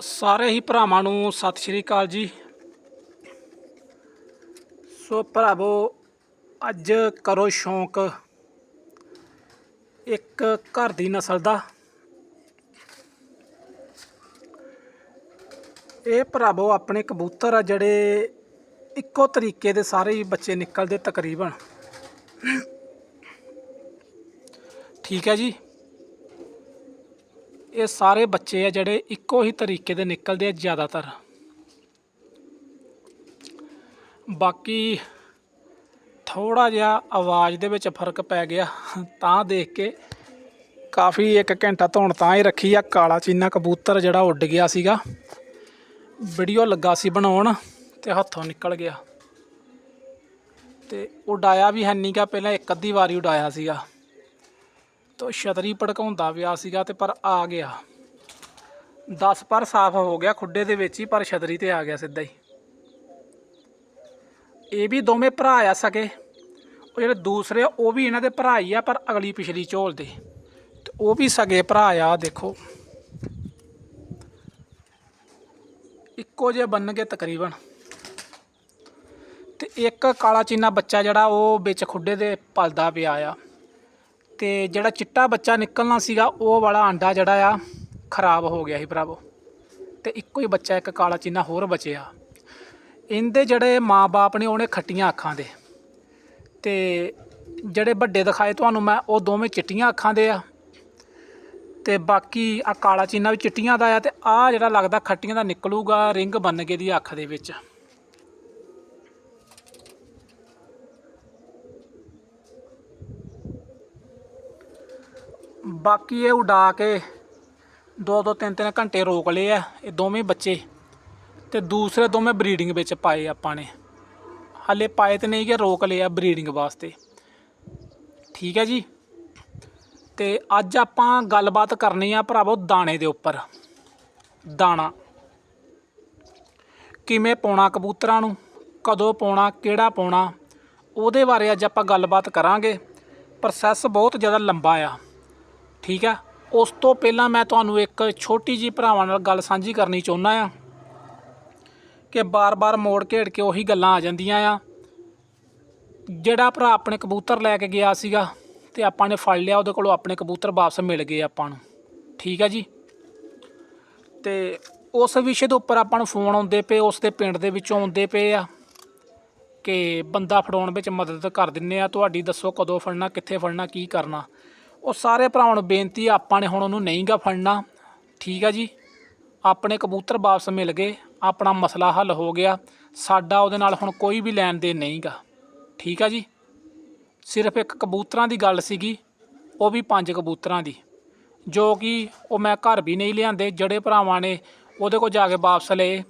ਸਾਰੇ ਹੀ ਭਰਾਵਾਂ ਨੂੰ ਸਤਿ ਸ਼੍ਰੀ ਅਕਾਲ ਜੀ। ਸੋ ਭਰਾਵੋ, ਅੱਜ ਕਰੋ ਸ਼ੌਂਕ ਇੱਕ ਘਰ ਦੀ ਨਸਲ ਦਾ। ਇਹ ਭਰਾਵੋ ਆਪਣੇ ਕਬੂਤਰ ਆ ਜਿਹੜੇ ਇੱਕੋ ਤਰੀਕੇ ਦੇ ਸਾਰੇ ਹੀ ਬੱਚੇ ਨਿਕਲਦੇ ਤਕਰੀਬਨ। ਠੀਕ ਹੈ ਜੀ। ਇਹ ਸਾਰੇ ਬੱਚੇ ਆ ਜਿਹੜੇ ਇੱਕੋ ਹੀ ਤਰੀਕੇ ਦੇ ਨਿਕਲਦੇ ਆ ਜ਼ਿਆਦਾਤਰ। ਬਾਕੀ ਥੋੜਾ ਜਿਹਾ ਆਵਾਜ਼ ਦੇ ਵਿੱਚ ਫ਼ਰਕ ਪੈ ਗਿਆ, ਤਾਂ ਦੇਖ ਕੇ ਕਾਫੀ ਇੱਕ ਘੰਟਾ ਧੌਣ ਤਾਂ ਹੀ ਰੱਖੀ ਆ, ਕਾਲਾ ਚੀਨਾ ਕਬੂਤਰ ਜਿਹੜਾ ਉੱਡ ਗਿਆ ਸੀਗਾ। ਵੀਡੀਓ ਲੱਗਾ ਸੀ ਬਣਾਉਣ ਤੇ ਹੱਥੋਂ ਨਿਕਲ ਗਿਆ। ਤੇ ਉਡਾਇਆ ਵੀ ਹੈ ਨੀਗਾ ਪਹਿਲਾਂ ਇੱਕ ਅੱਧੀ ਵਾਰੀ ਉਡਾਇਆ ਸੀਗਾ। ਤੋ ਛਤਰੀ ਭੜਕਾਉਂਦਾ ਪਿਆ ਸੀਗਾ ਤੇ ਪਰ ਆ ਗਿਆ। 10 ਪਰ ਸਾਫ਼ ਹੋ ਗਿਆ, ਖੁੱਡੇ ਦੇ ਵਿੱਚ ਹੀ, ਪਰ ਛਤਰੀ ਤੇ ਆ ਗਿਆ ਸਿੱਧਾ ਹੀ। ਇਹ ਵੀ ਦੋਵੇਂ ਭਰਾ ਆ ਸਕੇ। ਉਹ ਜਿਹੜੇ ਦੂਸਰੇ ਉਹ ਵੀ ਇਹਨਾਂ ਦੇ ਭਰਾ ਹੀ ਆ, ਪਰ ਅਗਲੀ ਪਿਛਲੀ ਝੋਲ ਦੇ ਤੇ ਉਹ ਵੀ ਸਗੇ ਭਰਾ ਆ, ਦੇਖੋ। ਇੱਕੋ ਜਿਹੇ ਬੰਨਗੇ ਤਕਰੀਬਨ। ਤੇ ਇੱਕ ਕਾਲਾ ਚੀਨਾ ਬੱਚਾ ਜਿਹੜਾ, ਉਹ ਵਿੱਚ ਖੁੱਡੇ ਦੇ ਪਲਦਾ ਪਿਆ ਆ। ਤੇ ਜਿਹੜਾ ਚਿੱਟਾ ਬੱਚਾ ਨਿਕਲਣਾ ਸੀਗਾ, ਉਹ ਵਾਲਾ ਆਂਡਾ ਜਿਹੜਾ ਆ, ਖਰਾਬ ਹੋ ਗਿਆ ਸੀ ਭਰਾਵੋ। ਤੇ ਇੱਕੋ ਹੀ ਬੱਚਾ, ਇੱਕ ਕਾਲਾ ਚੀਨਾ ਹੋਰ ਬਚਿਆ। ਇਹਦੇ ਜਿਹੜੇ ਮਾਪੇ ਨੇ, ਉਹਨੇ ਖੱਟੀਆਂ ਅੱਖਾਂ ਦੇ। ਤੇ ਜਿਹੜੇ ਵੱਡੇ ਦਿਖਾਏ ਤੁਹਾਨੂੰ ਮੈਂ, ਉਹ ਦੋਵੇਂ ਚਿੱਟੀਆਂ ਅੱਖਾਂ ਦੇ ਆ। ਤੇ ਬਾਕੀ ਆ ਕਾਲਾ ਚੀਨਾ ਵੀ ਚਿੱਟੀਆਂ ਦਾ ਆ, ਤੇ ਆ ਜਿਹੜਾ ਲੱਗਦਾ ਖੱਟੀਆਂ ਦਾ ਨਿਕਲੂਗਾ, ਰਿੰਗ ਬੰਨ ਕੇ ਦੀ ਅੱਖ ਦੇ ਵਿੱਚ। ਬਾਕੀ ਇਹ ਉਡਾ ਕੇ ਦੋ ਦੋ ਤਿੰਨ ਤਿੰਨ ਘੰਟੇ ਰੋਕ ਲਏ ਆ, ਇਹ ਦੋਵੇਂ ਬੱਚੇ ਤੇ ਦੂਸਰੇ ਦੋਵੇਂ ਬਰੀਡਿੰਗ ਵਿੱਚ ਪਾਏ ਆਪਾਂ ਨੇ। ਹਾਲੇ ਪਾਏ ਤੇ ਨਹੀਂ ਕਿ ਰੋਕ ਲਏ ਆ ਬਰੀਡਿੰਗ ਵਾਸਤੇ। ਠੀਕ ਹੈ ਜੀ? ਤੇ ਅੱਜ ਆਪਾਂ ਗੱਲਬਾਤ ਕਰਨੀ ਆ ਭਰਾਵੋ ਦਾਣੇ ਦੇ ਉੱਪਰ। ਦਾਣਾ। ਕਿਵੇਂ ਪਾਉਣਾ ਕਬੂਤਰਾਂ ਨੂੰ? ਕਦੋਂ ਪਾਉਣਾ, ਕਿਹੜਾ ਪਾਉਣਾ? ਉਹਦੇ ਬਾਰੇ ਅੱਜ ਆਪਾਂ ਗੱਲਬਾਤ ਕਰਾਂਗੇ। ਪ੍ਰੋਸੈਸ ਬਹੁਤ ਜ਼ਿਆਦਾ ਲੰਬਾ ਆ। ਠੀਕ ਆ? ਉਸ ਤੋਂ ਪਹਿਲਾਂ ਮੈਂ ਤੁਹਾਨੂੰ ਇੱਕ ਛੋਟੀ ਜੀ ਭਰਾਵਾਂ ਨਾਲ ਗੱਲ ਸਾਂਝੀ ਕਰਨੀ ਚਾਹੁੰਦਾ ਆ ਕਿ ਬਾਰ-ਬਾਰ ਮੋੜ ਘੇੜ ਕੇ ਉਹੀ ਗੱਲਾਂ ਆ ਜਾਂਦੀਆਂ ਆ। ਜਿਹੜਾ ਭਰਾ ਆਪਣੇ ਕਬੂਤਰ ਲੈ ਕੇ ਗਿਆ ਸੀਗਾ ਤੇ ਆਪਾਂ ਨੇ ਫੜ ਲਿਆ, ਉਹਦੇ ਕੋਲੋਂ ਆਪਣੇ ਕਬੂਤਰ ਵਾਪਸ ਮਿਲ ਗਏ ਆਪਾਂ ਨੂੰ। ਠੀਕ ਆ ਜੀ? ਤੇ ਉਸ ਵਿਸ਼ੇ ਦੇ ਉੱਪਰ ਆਪਾਂ ਨੂੰ ਫੋਨ ਆਉਂਦੇ ਪਏ, ਉਸ ਦੇ ਪਿੰਡ ਦੇ ਵਿੱਚੋਂ ਆਉਂਦੇ ਪਏ ਆ ਕਿ ਬੰਦਾ ਫੜਾਉਣ ਵਿੱਚ ਮਦਦ ਕਰ ਦਿੰਨੇ ਆ। ਤੁਹਾਡੀ ਦੱਸੋ ਕਦੋਂ ਫੜਨਾ, ਕਿੱਥੇ ਫੜਨਾ, ਕੀ ਕਰਨਾ। ਉਹ ਸਾਰੇ ਭਰਾਵਾਂ ਨੂੰ ਬੇਨਤੀ ਆ, ਆਪਾਂ ਨੇ ਹੁਣ ਉਹਨੂੰ ਨਹੀਂਗਾ ਫੜਨਾ। ਠੀਕ ਆ ਜੀ? ਆਪਣੇ ਕਬੂਤਰ ਵਾਪਸ ਮਿਲ ਗਏ। ਆਪਣਾ ਮਸਲਾ ਹੱਲ ਹੋ ਗਿਆ। ਸਾਡਾ ਉਹਦੇ ਨਾਲ ਹੁਣ ਕੋਈ ਵੀ ਲੈਣ ਦੇ ਨਹੀਂਗਾ। ਠੀਕ ਆ ਜੀ? ਸਿਰਫ ਇੱਕ ਕਬੂਤਰਾਂ ਦੀ ਗੱਲ ਸੀਗੀ ਉਹ ਵੀ ਪੰਜ ਕਬੂਤਰਾਂ ਦੀ। ਜੋ ਕਿ ਉਹ ਮੈਂ ਘਰ ਵੀ ਨਹੀਂ ਲਿਆਂਦੇ ਜਿਹੜੇ ਭਰਾਵਾਂ ਨੇ ਉਹਦੇ ਕੋਲ ਜਾ ਕੇ ਵਾਪਸ ਲਏ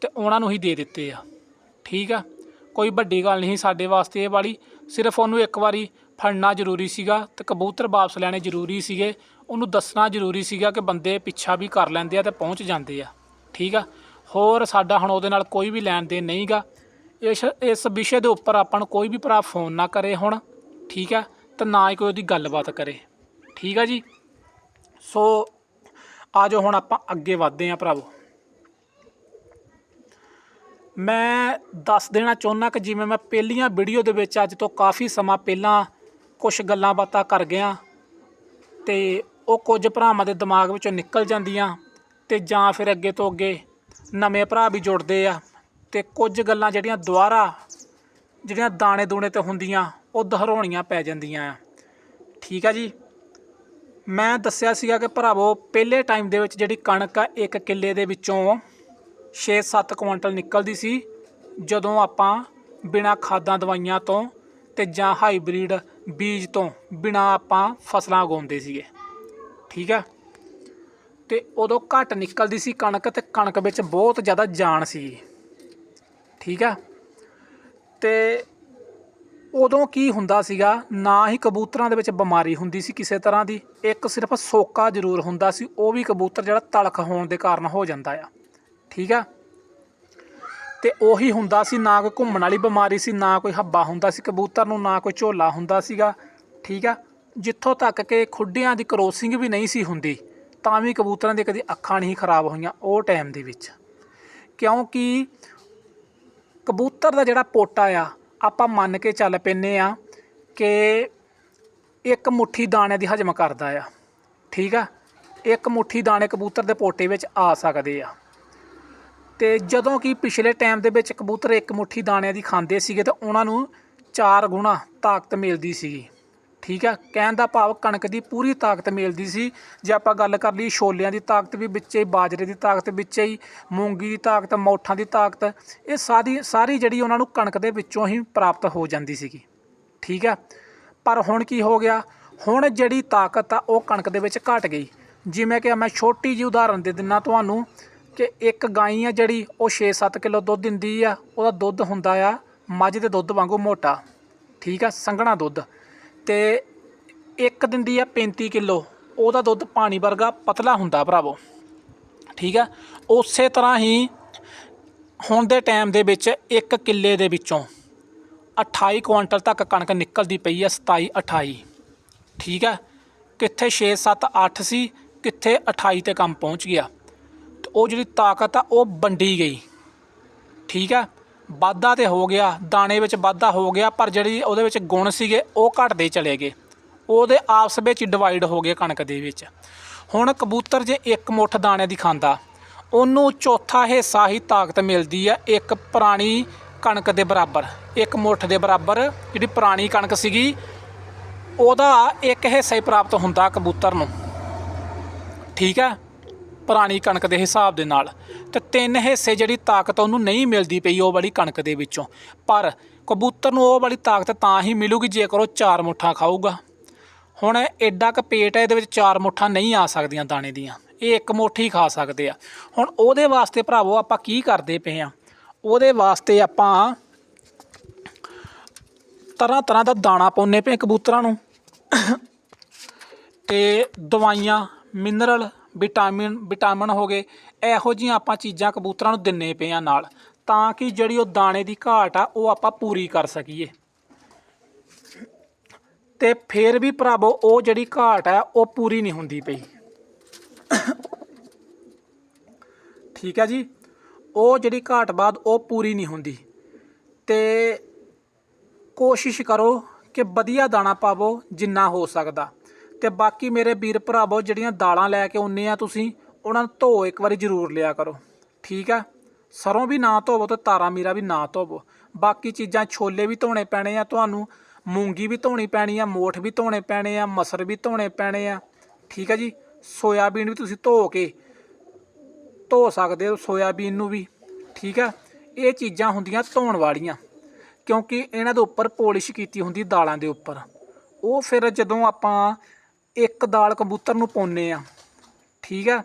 ਤੇ ਉਹਨਾਂ ਨੂੰ ਹੀ ਦੇ ਦਿੱਤੇ ਆ। ਠੀਕ ਆ? ਕੋਈ ਵੱਡੀ ਗੱਲ ਨਹੀਂ ਸਾਡੇ ਵਾਸਤੇ ਇਹ ਵਾਲੀ। ਸਿਰਫ ਉਹਨੂੰ ਇੱਕ ਵਾਰੀ ਫੜਨਾ ਜ਼ਰੂਰੀ ਸੀਗਾ ਤੇ ਕਬੂਤਰ ਵਾਪਸ ਲੈਣੇ ਜ਼ਰੂਰੀ ਸੀਗੇ। ਉਹਨੂੰ ਦੱਸਣਾ ਜ਼ਰੂਰੀ ਸੀਗਾ ਕਿ ਬੰਦੇ ਪਿੱਛਾ ਵੀ ਕਰ ਲੈਂਦੇ ਆ ਤੇ ਪਹੁੰਚ ਜਾਂਦੇ ਆ। ਠੀਕ ਆ? ਹੋਰ ਸਾਡਾ ਹੁਣ ਉਹਦੇ ਨਾਲ ਕੋਈ ਵੀ ਲੈਣ ਦੇਣ ਨਹੀਂਗਾ। ਇਸ ਇਸ ਵਿਸ਼ੇ ਦੇ ਉੱਪਰ ਆਪਾਂ ਨੂੰ ਕੋਈ ਵੀ ਭਰਾ ਫੋਨ ਨਾ ਕਰੇ ਹੁਣ। ਠੀਕ ਆ? ਤੇ ਨਾ ਹੀ ਕੋਈ ਉਹਦੀ ਗੱਲਬਾਤ ਕਰੇ। ਠੀਕ ਆ ਜੀ? ਸੋ, ਆਜੋ ਹੁਣ ਆਪਾਂ ਅੱਗੇ ਵਧਦੇ ਆਂ ਭਰਾਵੋ। ਮੈਂ ਦੱਸ ਦੇਣਾ ਚਾਹੁੰਦਾ ਕਿ ਜਿਵੇਂ ਮੈਂ ਪਹਿਲੀਆਂ ਵੀਡੀਓ ਦੇ ਵਿੱਚ ਅੱਜ ਤੋਂ ਕਾਫੀ ਸਮਾਂ ਪਹਿਲਾਂ ਕੁਝ ਗੱਲਾਂ ਬਾਤਾਂ ਕਰ ਗਿਆ ਤੇ ਉਹ ਕੁਝ ਭਰਾਵਾਂ ਦੇ ਦਿਮਾਗ ਵਿੱਚੋਂ ਨਿਕਲ ਜਾਂਦੀਆਂ ਤੇ ਜਾਂ ਫਿਰ ਅੱਗੇ ਤੋਂ ਅੱਗੇ ਨਵੇਂ ਭਰਾ ਵੀ ਜੁੜਦੇ ਆ ਤੇ ਕੁਝ ਗੱਲਾਂ ਜਿਹੜੀਆਂ ਦੁਬਾਰਾ ਜਿਹੜੀਆਂ ਦਾਣੇ ਦੂਣੇ ਤੇ ਹੁੰਦੀਆਂ, ਉਹ ਦੁਹਰਾਉਣੀਆਂ ਪੈ ਜਾਂਦੀਆਂ ਆ। ਠੀਕ ਆ ਜੀ? ਮੈਂ ਦੱਸਿਆ ਸੀਗਾ ਕਿ ਭਰਾਵੋ, ਪਹਿਲੇ ਟਾਈਮ ਦੇ ਵਿੱਚ ਜਿਹੜੀ ਕਣਕ ਆ, ਇੱਕ ਕਿੱਲੇ ਦੇ ਵਿੱਚੋਂ 6-7 ਕੁਇੰਟਲ ਨਿਕਲਦੀ ਸੀ, ਜਦੋਂ ਆਪਾਂ ਬਿਨਾ ਖਾਦਾਂ ਦਵਾਈਆਂ ਤੋਂ ਤੇ ਜਾਂ ਹਾਈਬ੍ਰਿਡ ਬੀਜ ਤੋਂ ਬਿਨਾ ਆਪਾਂ ਫਸਲਾਂ ਉਗਾਉਂਦੇ ਸੀਗੇ। ਠੀਕ ਆ? ਤੇ ਉਦੋਂ ਘੱਟ ਨਿਕਲਦੀ ਸੀ ਕਣਕ ਤੇ ਕਣਕ ਵਿੱਚ ਬਹੁਤ ਜ਼ਿਆਦਾ ਜਾਨ ਸੀ। ਠੀਕ ਆ? ਤੇ ਉਦੋਂ ਕੀ ਹੁੰਦਾ ਸੀਗਾ, ਨਾ ਹੀ ਕਬੂਤਰਾਂ ਦੇ ਵਿੱਚ ਬਿਮਾਰੀ ਹੁੰਦੀ ਸੀ ਕਿਸੇ ਤਰ੍ਹਾਂ ਦੀ, ਇੱਕ ਸਿਰਫ ਸੋਕਾ ਜ਼ਰੂਰ ਹੁੰਦਾ ਸੀ, ਉਹ ਵੀ ਕਬੂਤਰ ਜਿਹੜਾ ਤਲਖ ਹੋਣ ਦੇ ਕਾਰਨ ਹੋ ਜਾਂਦਾ ਆ। ਠੀਕ ਆ? ਤੇ ਉਹੀ ਹੁੰਦਾ ਸੀ, ਨਾ ਕੋਈ ਘੁੰਮਣ ਵਾਲੀ ਬਿਮਾਰੀ ਸੀ, ਨਾ ਕੋਈ ਹੱਬਾ ਹੁੰਦਾ ਸੀ ਕਬੂਤਰ ਨੂੰ, ਨਾ ਕੋਈ ਝੋਲਾ ਹੁੰਦਾ ਸੀਗਾ। ਠੀਕ ਆ? ਜਿੱਥੋਂ ਤੱਕ ਕਿ ਖੁੱਡਿਆਂ ਦੀ ਕਰੋਸਿੰਗ ਵੀ ਨਹੀਂ ਸੀ ਹੁੰਦੀ, ਤਾਂ ਵੀ ਕਬੂਤਰਾਂ ਦੀ ਕਦੀ ਅੱਖਾਂ ਨਹੀਂ ਖਰਾਬ ਹੋਈਆਂ ਉਹ ਟਾਈਮ ਦੇ ਵਿੱਚ। ਕਿਉਂਕਿ ਕਬੂਤਰ ਦਾ ਜਿਹੜਾ ਪੋਟਾ ਆ, ਆਪਾਂ ਮੰਨ ਕੇ ਚੱਲ ਪੈਨੇ ਆ ਕਿ ਇੱਕ ਮੁੱਠੀ ਦਾਣੇ ਦੀ ਹਜਮ ਕਰਦਾ ਆ। ਠੀਕ ਆ? ਇੱਕ ਮੁੱਠੀ ਦਾਣੇ ਕਬੂਤਰ ਦੇ ਪੋਟੇ ਵਿੱਚ ਆ ਸਕਦੇ ਆ। ਤੇ ਜਦੋਂ ਕਿ ਪਿਛਲੇ ਟਾਈਮ ਦੇ ਵਿੱਚ ਕਬੂਤਰ ਇੱਕ ਮੁੱਠੀ ਦਾਣਿਆਂ ਦੀ ਖਾਂਦੇ ਸੀਗੇ ਤਾਂ ਉਹਨਾਂ ਨੂੰ ਚਾਰ ਗੁਣਾ ਤਾਕਤ ਮਿਲਦੀ ਸੀਗੀ। ਠੀਕ ਆ? ਕਹਿਣ ਦਾ ਭਾਵ ਕਣਕ ਦੀ ਪੂਰੀ ਤਾਕਤ ਮਿਲਦੀ ਸੀ। ਜੇ ਆਪਾਂ ਗੱਲ ਕਰ ਲਈ ਛੋਲਿਆਂ ਦੀ ਤਾਕਤ ਵੀ ਵਿੱਚੇ ਹੀ, ਬਾਜਰੇ ਦੀ ਤਾਕਤ ਵਿੱਚੇ ਹੀ, ਮੂੰਗੀ ਦੀ ਤਾਕਤ, ਮੌਠਾਂ ਦੀ ਤਾਕਤ, ਇਹ ਸਾਰੀ ਸਾਰੀ ਜਿਹੜੀ ਉਹਨਾਂ ਨੂੰ ਕਣਕ ਦੇ ਵਿੱਚੋਂ ਹੀ ਪ੍ਰਾਪਤ ਹੋ ਜਾਂਦੀ ਸੀਗੀ। ਠੀਕ ਆ? ਪਰ ਹੁਣ ਕੀ ਹੋ ਗਿਆ? ਹੁਣ ਜਿਹੜੀ ਤਾਕਤ ਆ ਉਹ ਕਣਕ ਦੇ ਵਿੱਚ ਘਟ ਗਈ। ਜਿਵੇਂ ਕਿ ਮੈਂ ਛੋਟੀ ਜਿਹੀ ਉਦਾਹਰਨ ਦੇ ਦਿੰਨਾ ਤੁਹਾਨੂੰ। ਕਿ ਇੱਕ ਗਾਈ ਆ ਜਿਹੜੀ ਉਹ 6-7 ਕਿਲੋ ਦੁੱਧ ਦਿੰਦੀ ਆ, ਉਹਦਾ ਦੁੱਧ ਹੁੰਦਾ ਆ ਮੱਝ ਦੇ ਦੁੱਧ ਵਾਂਗੂ ਮੋਟਾ। ਠੀਕ ਆ, ਸੰਘਣਾ ਦੁੱਧ। ਤੇ ਇੱਕ ਦਿੰਦੀ ਆ 35 ਕਿਲੋ, ਉਹਦਾ ਦੁੱਧ ਪਾਣੀ ਵਰਗਾ ਪਤਲਾ ਹੁੰਦਾ ਭਰਾਵੋ। ਠੀਕ ਆ, ਉਸੇ ਤਰ੍ਹਾਂ ਹੀ ਹੁਣ ਦੇ ਟਾਈਮ ਦੇ ਵਿੱਚ ਇੱਕ ਕਿੱਲੇ ਦੇ ਵਿੱਚੋਂ 28 ਕੁਆਂਟਲ ਤੱਕ ਕਣਕ ਨਿਕਲਦੀ ਪਈ ਆ 27 28 ਠੀਕ ਆ, ਕਿੱਥੇ 6 7 8 ਸੀ, ਕਿੱਥੇ 28 ਤੇ ਕੰਮ ਪਹੁੰਚ ਗਿਆ। ਉਹ ਜਿਹੜੀ ਤਾਕਤ ਆ, ਉਹ ਵੰਡੀ ਗਈ। ਠੀਕ ਆ? ਵਾਧਾ ਤੇ ਹੋ ਗਿਆ, ਦਾਣੇ ਵਿੱਚ ਵਾਧਾ ਹੋ ਗਿਆ, ਪਰ ਜਿਹੜੀ ਉਹਦੇ ਵਿੱਚ ਗੁਣ ਸੀਗੇ, ਉਹ ਘਟਦੇ ਚਲੇ ਗਏ। ਉਹਦੇ ਆਪਸ ਵਿੱਚ ਡਿਵਾਈਡ ਹੋ ਗਏ ਕਣਕ ਦੇ ਵਿੱਚ। ਹੁਣ ਕਬੂਤਰ ਜੇ ਇੱਕ ਮੁੱਠ ਦਾਣੇ ਦੀ ਖਾਂਦਾ, ਉਹਨੂੰ ਚੌਥਾ ਹਿੱਸਾ ਹੀ ਤਾਕਤ ਮਿਲਦੀ ਆ, ਇੱਕ ਪੁਰਾਣੀ ਕਣਕ ਦੇ ਬਰਾਬਰ। ਇੱਕ ਮੁੱਠ ਦੇ ਬਰਾਬਰ ਜਿਹੜੀ ਪੁਰਾਣੀ ਕਣਕ ਸੀਗੀ, ਉਹਦਾ ਇੱਕ ਹਿੱਸਾ ਹੀ ਪ੍ਰਾਪਤ ਹੁੰਦਾ ਕਬੂਤਰ ਨੂੰ। ਠੀਕ ਹੈ ਪੁਰਾਣੀ ਕਣਕ ਦੇ ਹਿਸਾਬ ਦੇ ਨਾਲ। ਤੇ ਤਿੰਨ ਹਿੱਸੇ ਜਿਹੜੀ ਤਾਕਤ ਉਹਨੂੰ ਨਹੀਂ ਮਿਲਦੀ ਪਈ ਉਹ ਵਾਲੀ ਕਣਕ ਦੇ ਵਿੱਚੋਂ। ਪਰ ਕਬੂਤਰ ਨੂੰ ਉਹ ਵਾਲੀ ਤਾਕਤ ਤਾਂ ਹੀ ਮਿਲੂਗੀ ਜੇਕਰ ਉਹ ਚਾਰ ਮੁੱਠਾਂ ਖਾਊਗਾ। ਹੁਣ ਐਡਾ ਕ ਪੇਟ ਹੈ ਇਹਦੇ ਵਿੱਚ ਚਾਰ ਮੁੱਠਾਂ ਨਹੀਂ ਆ ਸਕਦੀਆਂ ਦਾਣੇ ਦੀਆਂ। ਇਹ ਇੱਕ ਮੁੱਠ ਹੀ ਖਾ ਸਕਦੇ ਆ। ਹੁਣ ਉਹਦੇ ਵਾਸਤੇ ਭਰਾਵੋ ਆਪਾਂ ਕੀ ਕਰਦੇ ਪਏ ਆ? ਉਹਦੇ ਵਾਸਤੇ ਆਪਾਂ ਤਰ੍ਹਾਂ ਤਰ੍ਹਾਂ ਦਾ ਦਾਣਾ ਪਾਉਂਦੇ ਪਏ ਕਬੂਤਰਾਂ ਨੂੰ। ਤੇ ਦਵਾਈਆਂ, ਮਿਨਰਲ ਵਿਟਾਮਿਨ ਵਿਟਾਮਿਨ ਹੋ ਗਏ, ਇਹੋ ਜਿਹੀਆਂ ਆਪਾਂ ਚੀਜ਼ਾਂ ਕਬੂਤਰਾਂ ਨੂੰ ਦਿੰਨੇ ਪਏ ਆ ਨਾਲ, ਤਾਂ ਕਿ ਜਿਹੜੀ ਉਹ ਦਾਣੇ ਦੀ ਘਾਟ ਆ, ਉਹ ਆਪਾਂ ਪੂਰੀ ਕਰ ਸਕੀਏ। ਤੇ ਫਿਰ ਵੀ ਭਰਾਵੋ, ਉਹ ਜਿਹੜੀ ਘਾਟ ਆ, ਉਹ ਪੂਰੀ ਨਹੀਂ ਹੁੰਦੀ ਪਈ। ਠੀਕ ਹੈ ਜੀ? ਉਹ ਜਿਹੜੀ ਘਾਟ ਬਾਅਦ, ਉਹ ਪੂਰੀ ਨਹੀਂ ਹੁੰਦੀ। ਤੇ ਕੋਸ਼ਿਸ਼ ਕਰੋ ਕਿ ਵਧੀਆ ਦਾਣਾ ਪਾਵੋ, ਜਿੰਨਾ ਹੋ ਸਕਦਾ। ਤੇ ਬਾਕੀ ਮੇਰੇ ਵੀਰ ਭਰਾਵੋ, ਜਿਹੜੀਆਂ ਦਾਲਾਂ ਲੈ ਕੇ ਆਉਂਦੇ ਆ ਤੁਸੀਂ, ਉਹਨਾਂ ਨੂੰ ਧੋ ਇੱਕ ਵਾਰੀ ਜ਼ਰੂਰ ਲਿਆ ਕਰੋ। ਠੀਕ ਆ? ਸਰੋਂ ਵੀ ਨਾ ਧੋਵੋ ਤੇ ਤਾਰਾ ਮੀਰਾ ਵੀ ਨਾ ਧੋਵੋ। ਬਾਕੀ ਚੀਜ਼ਾਂ ਛੋਲੇ ਵੀ ਧੋਣੇ ਪੈਣੇ ਆ ਤੁਹਾਨੂੰ, ਮੂੰਗੀ ਵੀ ਧੋਣੀ ਪੈਣੀ ਆ, ਮੋਠ ਵੀ ਧੋਣੇ ਪੈਣੇ ਆ, ਮਸਰ ਵੀ ਧੋਣੇ ਪੈਣੇ ਆ। ਠੀਕ ਆ ਜੀ? ਸੋਇਆਬੀਨ ਵੀ ਤੁਸੀਂ ਧੋ ਕੇ ਧੋ ਸਕਦੇ ਹੋ, ਸੋਇਆਬੀਨ ਨੂੰ ਵੀ। ਠੀਕ ਆ? ਇਹ ਚੀਜ਼ਾਂ ਹੁੰਦੀਆਂ ਧੋਣ ਵਾਲੀਆਂ, ਕਿਉਂਕਿ ਇਹਨਾਂ ਦੇ ਉੱਪਰ ਪੋਲਿਸ਼ ਕੀਤੀ ਹੁੰਦੀ ਦਾਲਾਂ ਦੇ ਉੱਪਰ। ਉਹ ਫਿਰ ਜਦੋਂ ਆਪਾਂ ਇੱਕ ਦਾਲ ਕਬੂਤਰ ਨੂੰ ਪਾਉਂਦੇ ਆ। ਠੀਕ ਆ?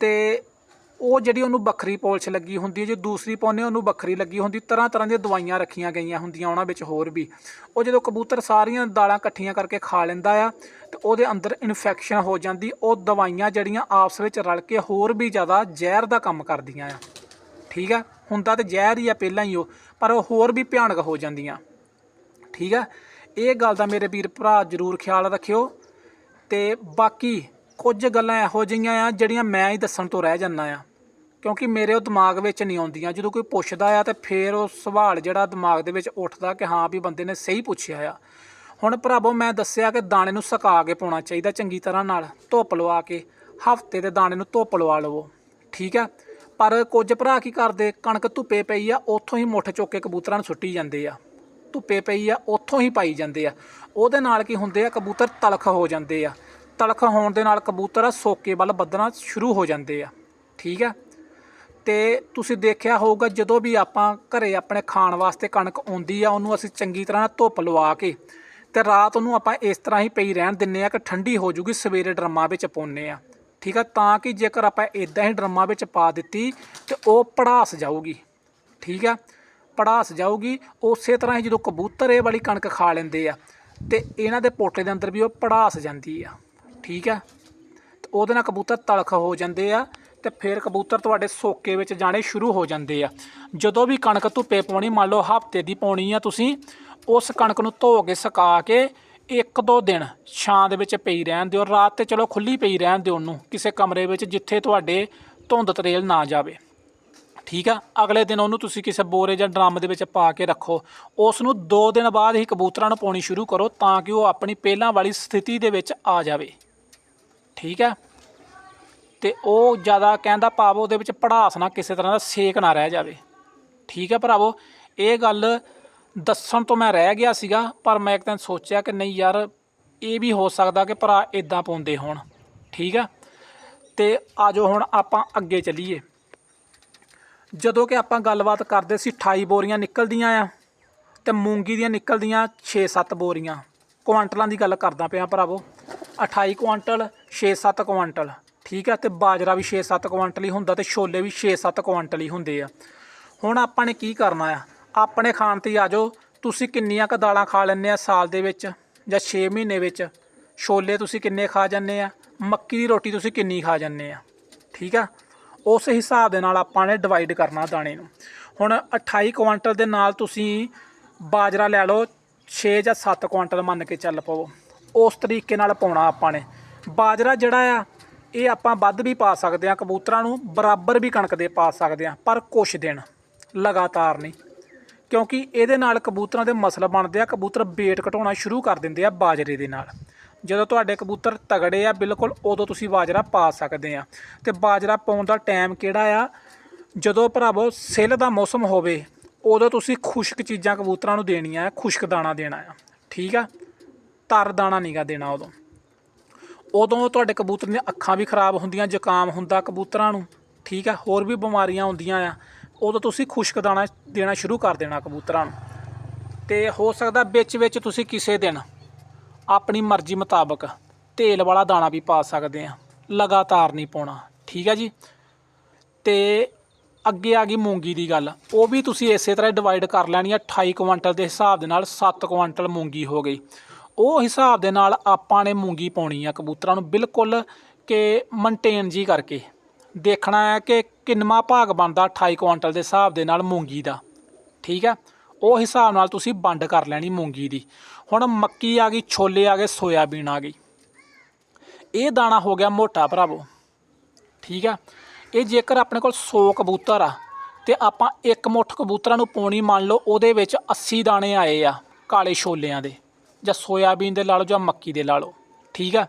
ਤੇ ਉਹ ਜਿਹੜੀ ਉਹਨੂੰ ਵੱਖਰੀ ਪੋਲਿਸ਼ ਲੱਗੀ ਹੁੰਦੀ ਹੈ, ਜੇ ਦੂਸਰੀ ਪਾਉਂਦੇ ਉਹਨੂੰ ਵੱਖਰੀ ਲੱਗੀ ਹੁੰਦੀ ਤਰ੍ਹਾਂ ਤਰ੍ਹਾਂ ਦੀਆਂ ਦਵਾਈਆਂ ਰੱਖੀਆਂ ਗਈਆਂ ਹੁੰਦੀਆਂ ਉਹਨਾਂ ਵਿੱਚ ਹੋਰ ਵੀ। ਉਹ ਜਦੋਂ ਕਬੂਤਰ ਸਾਰੀਆਂ ਦਾਲਾਂ ਇਕੱਠੀਆਂ ਕਰਕੇ ਖਾ ਲੈਂਦਾ ਆ, ਤੇ ਉਹਦੇ ਅੰਦਰ ਇਨਫੈਕਸ਼ਨ ਹੋ ਜਾਂਦੀ, ਉਹ ਦਵਾਈਆਂ ਜਿਹੜੀਆਂ ਆਪਸ ਵਿੱਚ ਰਲ ਕੇ ਹੋਰ ਵੀ ਜ਼ਿਆਦਾ ਜ਼ਹਿਰ ਦਾ ਕੰਮ ਕਰਦੀਆਂ ਆ। ਠੀਕ ਆ? ਹੁੰਦਾ ਤੇ ਜ਼ਹਿਰ ਹੀ ਆ ਪਹਿਲਾਂ ਹੀ ਉਹ, ਪਰ ਉਹ ਹੋਰ ਵੀ ਭਿਆਨਕ ਹੋ ਜਾਂਦੀਆਂ। ਠੀਕ ਆ? ਇਹ ਗੱਲ ਦਾ ਮੇਰੇ ਵੀਰ ਭਰਾ ਜ਼ਰੂਰ ਖਿਆਲ ਰੱਖਿਓ। ਤੇ ਬਾਕੀ ਕੁਝ ਗੱਲਾਂ ਇਹੋ ਜਿਹੀਆਂ ਆ ਜਿਹੜੀਆਂ ਮੈਂ ਹੀ ਦੱਸਣ ਤੋਂ ਰਹਿ ਜਾਂਦਾ ਆ। ਕਿਉਂਕਿ ਮੇਰੇ ਉਹ ਦਿਮਾਗ ਵਿੱਚ ਨਹੀਂ ਆਉਂਦੀਆਂ। ਜਦੋਂ ਕੋਈ ਪੁੱਛਦਾ ਆ ਤੇ ਫੇਰ ਉਹ ਸਵਾਲ ਜਿਹੜਾ ਦਿਮਾਗ ਦੇ ਵਿੱਚ ਉੱਠਦਾ ਕਿ ਹਾਂ ਵੀ ਬੰਦੇ ਨੇ ਸਹੀ ਪੁੱਛਿਆ ਆ। ਹੁਣ ਭਰਾਵੋ, ਮੈਂ ਦੱਸਿਆ ਕਿ ਦਾਣੇ ਨੂੰ ਸੁਕਾ ਕੇ ਪਾਉਣਾ ਚਾਹੀਦਾ ਚੰਗੀ ਤਰ੍ਹਾਂ ਨਾਲ, ਧੁੱਪ ਲਵਾ ਕੇ, ਹਫ਼ਤੇ ਦੇ ਦਾਣੇ ਨੂੰ ਧੁੱਪ ਲਵਾ ਲਵੋ। ਠੀਕ ਆ? ਪਰ ਕੁਝ ਭਰਾ ਕੀ ਕਰਦੇ? ਕਣਕ ਧੁੱਪੇ ਪਈ ਆ, ਉੱਥੋਂ ਹੀ ਮੁੱਠ ਚੁੱਕ ਕੇ ਕਬੂਤਰਾਂ ਨੂੰ ਸੁੱਟੀ ਜਾਂਦੇ ਆ। ਧੁੱਪੇ ਪਈ ਆ, ਉੱਥੋਂ ਹੀ ਪਾਈ ਜਾਂਦੇ ਆ। ਉਹਦੇ ਨਾਲ ਕੀ ਹੁੰਦੇ ਆ, ਕਬੂਤਰ ਤਲਖ ਹੋ ਜਾਂਦੇ ਆ। ਤਲਖ ਹੋਣ ਦੇ ਨਾਲ ਕਬੂਤਰ ਸੋਕੇ ਵੱਲ ਵੱਧਣਾ ਸ਼ੁਰੂ ਹੋ ਜਾਂਦੇ ਆ। ਠੀਕ ਆ? ਤੇ ਤੁਸੀਂ ਦੇਖਿਆ ਹੋਊਗਾ, ਜਦੋਂ ਵੀ ਆਪਾਂ ਘਰੇ ਆਪਣੇ ਖਾਣ ਵਾਸਤੇ ਕਣਕ ਆਉਂਦੀ ਆ, ਉਹਨੂੰ ਅਸੀਂ ਚੰਗੀ ਤਰ੍ਹਾਂ ਧੁੱਪ ਲਵਾ ਕੇ ਤੇ ਰਾਤ ਨੂੰ ਆਪਾਂ ਇਸ ਤਰ੍ਹਾਂ ਹੀ ਪਈ ਰਹਿਣ ਦਿੰਨੇ ਆ ਕਿ ਠੰਡੀ ਹੋ ਜੂਗੀ, ਸਵੇਰੇ ਡਰਮਾਂ ਵਿੱਚ ਪਾਉਂਦੇ ਆ। ਠੀਕ ਆ? ਤਾਂ ਕਿ ਜੇਕਰ ਆਪਾਂ ਇਦਾਂ ਹੀ ਡਰਮਾਂ ਵਿੱਚ ਪਾ ਦਿੱਤੀ ਤੇ ਉਹ ਪੜਾਸ ਜਾਊਗੀ। ਠੀਕ ਆ? ਪੜਾਸ ਜਾਊਗੀ, ਉਸੇ ਤਰ੍ਹਾਂ ਹੀ ਜਦੋਂ ਕਬੂਤਰ ਇਹ ਵਾਲੀ ਕਣਕ ਖਾ ਲੈਂਦੇ ਆ, ਤੇ ਇਹਨਾਂ ਦੇ ਪੋਟੇ ਦੇ ਅੰਦਰ ਵੀ ਉਹ ਪੜਾਸ ਜਾਂਦੀ ਆ। ਠੀਕ ਆ? ਤੇ ਉਹਦੇ ਨਾਲ ਕਬੂਤਰ ਤਲਖ ਹੋ ਜਾਂਦੇ ਆ, ਤੇ ਫਿਰ ਕਬੂਤਰ ਤੁਹਾਡੇ ਸੋਕੇ ਵਿੱਚ ਜਾਣੇ ਸ਼ੁਰੂ ਹੋ ਜਾਂਦੇ ਆ। ਜਦੋਂ ਵੀ ਕਣਕ ਧੁੱਪੇ ਪਾਉਣੀ, ਮੰਨ ਲਓ ਹਫ਼ਤੇ ਦੀ ਪਾਉਣੀ ਆ ਤੁਸੀਂ, ਉਸ ਕਣਕ ਨੂੰ ਧੋ ਕੇ, ਸੁਕਾ ਕੇ ਇੱਕ ਦੋ ਦਿਨ ਛਾਂ ਦੇ ਵਿੱਚ ਪਈ ਰਹਿਣ ਦਿਓ, ਰਾਤ ਤੇ ਚਲੋ ਖੁੱਲੀ ਪਈ ਰਹਿਣ ਦਿਓ ਉਹਨੂੰ, ਕਿਸੇ ਕਮਰੇ ਵਿੱਚ ਜਿੱਥੇ ਤੁਹਾਡੇ ਧੁੰਦ ਤਰੇਲ ਨਾ ਜਾਵੇ। ਠੀਕ ਆ? ਅਗਲੇ ਦਿਨ ਉਹਨੂੰ ਤੁਸੀਂ ਕਿਸੇ ਬੋਰੇ ਜਾਂ ਡਰਮ ਦੇ ਵਿੱਚ ਪਾ ਕੇ ਰੱਖੋ। ਉਸ ਨੂੰ 2 ਦਿਨ ਬਾਅਦ ਹੀ ਕਬੂਤਰਾਂ ਨੂੰ ਪਾਉਣੀ ਸ਼ੁਰੂ ਕਰੋ ਤਾਂ ਕਿ ਉਹ ਆਪਣੀ ਪਹਿਲਾਂ ਵਾਲੀ ਸਥਿਤੀ ਦੇ ਵਿੱਚ ਆ ਜਾਵੇ। ਠੀਕ ਹੈ ਤੇ ਉਹ ਜ਼ਿਆਦਾ ਕਹਿੰਦਾ ਭਾਵ ਉਹਦੇ ਵਿੱਚ ਪੜਾਸ ਨਾ ਕਿਸੇ ਤਰ੍ਹਾਂ ਦਾ ਸੇਕ ਨਾ ਰਹਿ ਜਾਵੇ। ਠੀਕ ਹੈ ਭਰਾਵੋ? ਇਹ ਗੱਲ ਦੱਸਣ ਤੋਂ ਮੈਂ ਰਹਿ ਗਿਆ ਸੀਗਾ, ਪਰ ਮੈਂ ਇੱਕ ਦਿਨ ਸੋਚਿਆ ਕਿ ਨਹੀਂ ਯਾਰ, ਇਹ ਵੀ ਹੋ ਸਕਦਾ ਕਿ ਭਰਾ ਇਦਾਂ ਪਾਉਂਦੇ ਹੋਣ। ਠੀਕ ਆ? ਤੇ ਆਜੋ ਹੁਣ ਆਪਾਂ ਅੱਗੇ ਚੱਲੀਏ। ਜਦੋਂ ਕਿ ਆਪਾਂ ਗੱਲਬਾਤ ਕਰਦੇ ਸੀ 28 ਬੋਰੀਆਂ ਨਿਕਲਦੀਆਂ ਆ ਤੇ ਮੂੰਗੀ ਦੀਆਂ ਨਿਕਲਦੀਆਂ 6-7 ਬੋਰੀਆਂ। ਕੁਆਂਟਲਾਂ ਦੀ ਗੱਲ ਕਰਦਾ ਪਿਆ ਭਰਾਵੋ। 28 ਕੁਆਂਟਲ 6-7 ਕੁਆਂਟਲ, ਠੀਕ ਆ? ਤੇ ਬਾਜਰਾ ਵੀ 6-7 ਕੁਆਂਟਲ ਹੀ ਹੁੰਦਾ ਤੇ ਛੋਲੇ ਵੀ 6-7 ਕੁਆਂਟਲ ਹੀ ਹੁੰਦੇ ਆ। ਹੁਣ ਆਪਾਂ ਨੇ ਕੀ ਕਰਨਾ ਆ? ਆਪਣੇ ਖਾਣ ਤੇ ਆ ਜਾਓ। ਤੁਸੀਂ ਕਿੰਨੀਆਂ ਕ ਦਾਲਾਂ ਖਾ ਲੈਂਦੇ ਆ ਸਾਲ ਦੇ ਵਿੱਚ ਜਾਂ 6 ਮਹੀਨੇ ਵਿੱਚ? ਛੋਲੇ ਤੁਸੀਂ ਕਿੰਨੇ ਖਾ ਜਾਂਦੇ ਆ? ਮੱਕੀ ਦੀ ਰੋਟੀ ਤੁਸੀਂ ਕਿੰਨੀ ਖਾ ਜਾਂਦੇ ਆ? ਠੀਕ ਆ? ਉਸ ਹਿਸਾਬ ਦੇ ਨਾਲ ਆਪਾਂ ਨੇ ਡਿਵਾਈਡ ਕਰਨਾ ਦਾਣੇ ਨੂੰ। ਹੁਣ 28 ਕੁਆਂਟਲ ਦੇ ਨਾਲ ਤੁਸੀਂ ਬਾਜਰਾ ਲੈ ਲਓ 6 ਜਾਂ 7 ਕੁਆਂਟਲ ਮੰਨ ਕੇ ਚੱਲ ਪਵੋ। ਉਸ ਤਰੀਕੇ ਨਾਲ ਪਾਉਣਾ ਆਪਾਂ ਨੇ। ਬਾਜਰਾ ਜਿਹੜਾ ਆ, ਇਹ ਆਪਾਂ ਵੱਧ ਵੀ ਪਾ ਸਕਦੇ ਆ ਕਬੂਤਰਾਂ ਨੂੰ ਬਰਾਬਰ ਵੀ ਕਣਕ ਦੇ ਪਾ ਸਕਦੇ ਆ ਪਰ ਕੁਛ ਦਿਨ ਲਗਾਤਾਰ ਨਹੀਂ। ਕਿਉਂਕਿ ਇਹਦੇ ਨਾਲ ਕਬੂਤਰਾਂ ਦੇ ਮਸਲ ਬਣਦੇ ਆ, ਕਬੂਤਰ ਵੇਟ ਘਟਾਉਣਾ ਸ਼ੁਰੂ ਕਰ ਦਿੰਦੇ ਆ ਬਾਜਰੇ ਦੇ ਨਾਲ। ਜਦੋਂ ਤੁਹਾਡੇ ਕਬੂਤਰ ਤਗੜੇ ਆ, ਬਿਲਕੁਲ ਉਦੋਂ ਤੁਸੀਂ ਬਾਜਰਾ ਪਾ ਸਕਦੇ ਆ। ਤੇ ਬਾਜਰਾ ਪਾਉਣ ਦਾ ਟਾਈਮ ਕਿਹੜਾ ਆ? ਜਦੋਂ ਭਰਾਵੋ ਸਿੱਲ ਦਾ ਮੌਸਮ ਹੋਵੇ, ਉਦੋਂ ਤੁਸੀਂ ਖੁਸ਼ਕ ਚੀਜ਼ਾਂ ਕਬੂਤਰਾਂ ਨੂੰ ਦੇਣੀਆਂ ਆ, ਖੁਸ਼ਕ ਦਾਣਾ ਦੇਣਾ ਆ। ਠੀਕ ਆ? ਤਰ ਦਾਣਾ ਨਹੀਂਗਾ ਦੇਣਾ ਉਦੋਂ। ਉਦੋਂ ਤੁਹਾਡੇ ਕਬੂਤਰ ਦੀਆਂ ਅੱਖਾਂ ਵੀ ਖਰਾਬ ਹੁੰਦੀਆਂ, ਜ਼ੁਕਾਮ ਹੁੰਦਾ ਕਬੂਤਰਾਂ ਨੂੰ। ਠੀਕ ਆ? ਹੋਰ ਵੀ ਬਿਮਾਰੀਆਂ ਹੁੰਦੀਆਂ ਆ। ਉਦੋਂ ਤੁਸੀਂ ਖੁਸ਼ਕ ਦਾਣਾ ਦੇਣਾ ਸ਼ੁਰੂ ਕਰ ਦੇਣਾ ਕਬੂਤਰਾਂ ਨੂੰ। ਤੇ ਹੋ ਸਕਦਾ ਵਿੱਚ ਵਿੱਚ ਤੁਸੀਂ ਕਿਸੇ ਦਿਨ ਆਪਣੀ ਮਰਜ਼ੀ ਮੁਤਾਬਕ ਤੇਲ ਵਾਲਾ ਦਾਣਾ ਵੀ ਪਾ ਸਕਦੇ ਆ ਲਗਾਤਾਰ ਨਹੀਂ ਪਾਉਣਾ। ਠੀਕ ਹੈ ਜੀ? ਤੇ ਅੱਗੇ ਆ ਗਈ ਮੂੰਗੀ ਦੀ ਗੱਲ। ਉਹ ਵੀ ਤੁਸੀਂ ਇਸੇ ਤਰ੍ਹਾਂ ਡਿਵਾਈਡ ਕਰ ਲੈਣੀ ਆ। 28 ਕੁਇੰਟਲ ਦੇ ਹਿਸਾਬ ਦੇ ਨਾਲ 7 ਕੁਇੰਟਲ ਮੂੰਗੀ ਹੋ ਗਈ। ਉਹ ਹਿਸਾਬ ਦੇ ਨਾਲ ਆਪਾਂ ਨੇ ਮੂੰਗੀ ਪਾਉਣੀ ਆ ਕਬੂਤਰਾਂ ਨੂੰ। ਬਿਲਕੁਲ ਕਿ ਮੇਨਟੇਨ ਜੀ ਕਰਕੇ। ਦੇਖਣਾ ਹੈ ਕਿ ਕਿੰਨਵਾ ਭਾਗ ਬਣਦਾ 28 ਕੁਇੰਟਲ ਦੇ ਹਿਸਾਬ ਦੇ ਨਾਲ ਮੂੰਗੀ ਦਾ। ਠੀਕ ਹੈ? ਉਹ ਹਿਸਾਬ ਨਾਲ ਤੁਸੀਂ ਵੰਡ ਕਰ ਲੈਣੀ ਮੂੰਗੀ ਦੀ। ਹੁਣ ਮੱਕੀ ਆ ਗਈ, ਛੋਲੇ ਆ ਗਏ, ਸੋਇਆਬੀਨ ਆ ਗਈ। ਇਹ ਦਾਣਾ ਹੋ ਗਿਆ ਮੋਟਾ ਭਰਾਵੋ। ਠੀਕ ਆ? ਇਹ ਜੇਕਰ ਆਪਣੇ ਕੋਲ 100 ਕਬੂਤਰ ਆ, ਤੇ ਆਪਾਂ ਇੱਕ ਮੁੱਠ ਕਬੂਤਰਾਂ ਨੂੰ ਪਾਉਣੀ ਮੰਨ ਲਓ, ਉਹਦੇ ਵਿੱਚ 80 ਦਾਣੇ ਆਏ ਆ, ਕਾਲੇ ਛੋਲਿਆਂ ਦੇ, ਜਾਂ ਸੋਇਆਬੀਨ ਦੇ ਲਾ ਲਓ, ਜਾਂ ਮੱਕੀ ਦੇ ਲਾ ਲਓ। ਠੀਕ ਆ?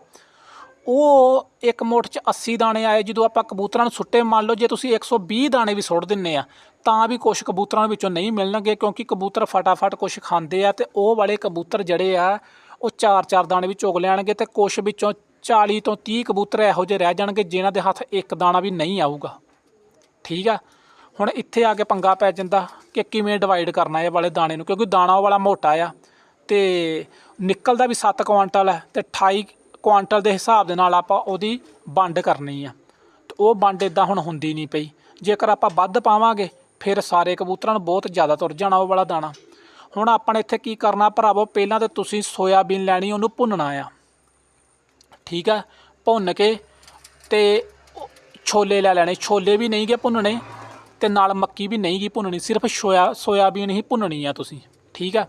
ਉਹ ਇੱਕ ਮੁੱਠ 'ਚ 80 ਦਾਣੇ ਆਏ, ਜਦੋਂ ਆਪਾਂ ਕਬੂਤਰਾਂ ਨੂੰ ਸੁੱਟੇ, ਮੰਨ ਲਓ ਜੇ ਤੁਸੀਂ 120 ਦਾਣੇ ਵੀ ਸੁੱਟ ਦਿੰਨੇ ਆ ਤਾਂ ਵੀ ਕੁਝ ਕਬੂਤਰਾਂ ਵਿੱਚੋਂ ਨਹੀਂ ਮਿਲਣਗੇ ਕਿਉਂਕਿ ਕਬੂਤਰ ਫਟਾਫਟ ਕੁਝ ਖਾਂਦੇ ਆ ਤੇ ਉਹ ਵਾਲੇ ਕਬੂਤਰ ਜਿਹੜੇ ਆ, ਉਹ ਚਾਰ ਚਾਰ ਦਾਣੇ ਵੀ ਚੁਗ ਲੈਣਗੇ ਤੇ ਕੁਝ ਵਿੱਚੋਂ 40 ਤੋਂ 30 ਕਬੂਤਰ ਇਹੋ ਜਿਹੇ ਰਹਿ ਜਾਣਗੇ ਜਿਨ੍ਹਾਂ ਦੇ ਹੱਥ ਇੱਕ ਦਾਣਾ ਵੀ ਨਹੀਂ ਆਊਗਾ। ਠੀਕ ਆ? ਹੁਣ ਇੱਥੇ ਆ ਕੇ ਪੰਗਾ ਪੈ ਜਾਂਦਾ ਕਿ ਕਿਵੇਂ ਡਿਵਾਈਡ ਕਰਨਾ ਇਹ ਵਾਲੇ ਦਾਣੇ ਨੂੰ, ਕਿਉਂਕਿ ਦਾਣਾ ਉਹ ਵਾਲਾ ਮੋਟਾ ਆ ਤੇ ਨਿਕਲਦਾ ਵੀ 7 ਕੁਆਂਟਲ ਹੈ ਤੇ 28 ਕੁਆਂਟਲ ਦੇ ਹਿਸਾਬ ਦੇ ਨਾਲ ਆਪਾਂ ਉਹਦੀ ਵੰਡ ਕਰਨੀ ਆ। ਤੇ ਉਹ ਵੰਡ ਇਦਾਂ ਹੁਣ ਹੁੰਦੀ ਨਹੀਂ ਪਈ। ਜੇਕਰ ਆਪਾਂ ਵੱਧ ਪਾਵਾਂਗੇ ਫਿਰ ਸਾਰੇ ਕਬੂਤਰਾਂ ਨੂੰ ਬਹੁਤ ਜ਼ਿਆਦਾ ਤੁਰ ਜਾਣਾ ਉਹ ਵਾਲਾ ਦਾਣਾ। ਹੁਣ ਆਪਾਂ ਨੇ ਇੱਥੇ ਕੀ ਕਰਨਾ ਭਰਾਵੋ, ਪਹਿਲਾਂ ਤਾਂ ਤੁਸੀਂ ਸੋਇਆਬੀਨ ਲੈਣੀ, ਉਹਨੂੰ ਭੁੰਨਣਾ ਆ। ਠੀਕ ਆ? ਭੁੰਨ ਕੇ ਤੇ ਛੋਲੇ ਲੈ ਲੈਣੇ। ਛੋਲੇ ਵੀ ਨਹੀਂ ਗੇ ਭੁੰਨਣੇ ਤੇ ਨਾਲ ਮੱਕੀ ਵੀ ਨਹੀਂ ਗੀ ਭੁੰਨਣੀ, ਸਿਰਫ ਸੋਇਆ, ਸੋਇਆਬੀਨ ਹੀ ਭੁੰਨਣੀ ਆ ਤੁਸੀਂ। ਠੀਕ ਆ?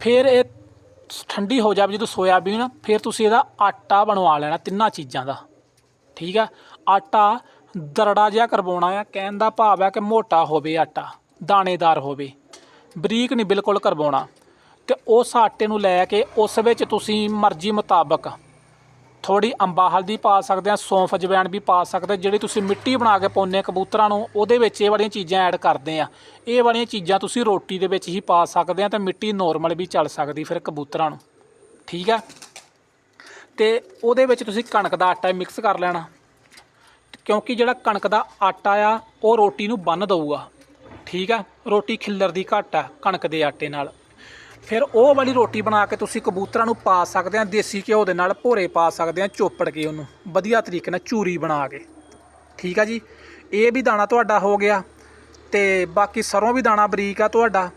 ਫਿਰ ਇਹ ਠੰਡੀ ਹੋ ਜਾਵੇ ਜਦੋਂ ਸੋਇਆਬੀਨ, ਫਿਰ ਤੁਸੀਂ ਇਹਦਾ ਆਟਾ ਬਣਵਾ ਲੈਣਾ ਤਿੰਨਾਂ ਚੀਜ਼ਾਂ ਦਾ। ਠੀਕ ਆ? ਆਟਾ ਦਰੜਾ ਜਿਹਾ ਕਰਵਾਉਣਾ ਆ, ਕਹਿਣ ਦਾ ਭਾਵ ਹੈ ਕਿ ਮੋਟਾ ਹੋਵੇ ਆਟਾ, ਦਾਣੇਦਾਰ ਹੋਵੇ। ਬਰੀਕ ਨਹੀਂ ਬਿਲਕੁਲ ਕਰਵਾਉਣਾ। ਤੇ ਉਸ ਆਟੇ ਨੂੰ ਲੈ ਕੇ ਉਸ ਵਿੱਚ ਤੁਸੀਂ ਮਰਜ਼ੀ ਮੁਤਾਬਕ ਥੋੜੀ ਅੰਬਾ ਹਲਦੀ ਪਾ ਸਕਦੇ ਆ, ਸੌਂਫ ਜਵੈਣ ਵੀ ਪਾ ਸਕਦੇ ਜਿਹੜੀ ਤੁਸੀਂ ਮਿੱਟੀ ਬਣਾ ਕੇ ਪਾਉਂਦੇ ਕਬੂਤਰਾਂ ਨੂੰ, ਉਹਦੇ ਵਿੱਚ ਇਹ ਵਾਲੀਆਂ ਚੀਜ਼ਾਂ ਐਡ ਕਰਦੇ ਆ। ਇਹ ਵਾਲੀਆਂ ਚੀਜ਼ਾਂ ਤੁਸੀਂ ਰੋਟੀ ਦੇ ਵਿੱਚ ਹੀ ਪਾ ਸਕਦੇ ਆ ਤੇ ਮਿੱਟੀ ਨੋਰਮਲ ਵੀ ਚੱਲ ਸਕਦੀ ਫਿਰ ਕਬੂਤਰਾਂ ਨੂੰ। ਠੀਕ ਆ? ਤੇ ਉਹਦੇ ਵਿੱਚ ਤੁਸੀਂ ਕਣਕ ਦਾ ਆਟਾ ਮਿਕਸ ਕਰ ਲੈਣਾ। ਕਿਉਂਕਿ ਜਿਹੜਾ ਕਣਕ ਦਾ ਆਟਾ ਆ, ਉਹ ਰੋਟੀ ਨੂੰ ਬੰਨ ਦਊਗਾ। ਠੀਕ ਆ? ਰੋਟੀ ਖਿੱਲਰ ਦੀ ਘੱਟ ਆ, ਕਣਕ ਦੇ ਆਟੇ ਨਾਲ। ਫਿਰ ਉਹ ਵਾਲੀ ਰੋਟੀ ਬਣਾ ਕੇ ਤੁਸੀਂ ਕਬੂਤਰਾਂ ਨੂੰ ਪਾ ਸਕਦੇ ਆ, ਦੇਸੀ ਘਿਓ ਦੇ ਨਾਲ ਭੋਰੇ ਪਾ ਸਕਦੇ ਆ, ਚੋਪੜ ਕੇ ਉਹਨੂੰ। ਵਧੀਆ ਤਰੀਕੇ ਨਾਲ ਚੂਰੀ ਬਣਾ ਕੇ। ਠੀਕ ਆ ਜੀ? ਇਹ ਵੀ ਦਾਣਾ ਤੁਹਾਡਾ ਹੋ ਗਿਆ। ਤੇ ਬਾਕੀ ਸਰੋਂ ਵੀ ਦਾਣਾ ਬਰੀਕ ਆ ਤੁਹਾਡਾ।